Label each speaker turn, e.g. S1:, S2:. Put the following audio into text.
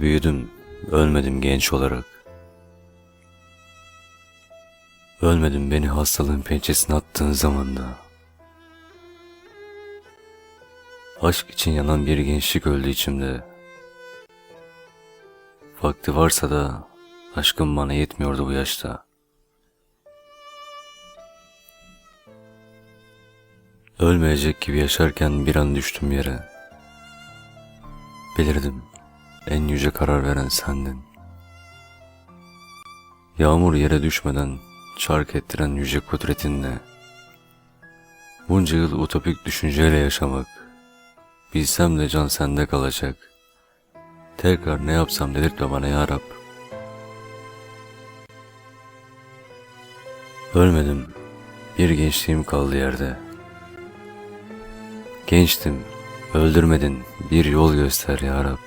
S1: Büyüdüm, ölmedim genç olarak. Ölmedim beni hastalığın pençesine attığın zamanda. Aşk için yanan bir gençlik öldü içimde. Vakti varsa da aşkım bana yetmiyordu bu yaşta. Ölmeyecek gibi yaşarken bir an düştüm yere. Belirdim, en yüce karar veren sendin. Yağmur yere düşmeden çark ettiren yüce kudretinle. Bunca yıl utopik düşünceyle yaşamak. Bilsem de can sende kalacak. Tekrar ne yapsam dedirtme bana ya Rab. Ölmedim. Bir gençliğim kaldı yerde. Gençtim. Öldürmedin. Bir yol göster ya Rab.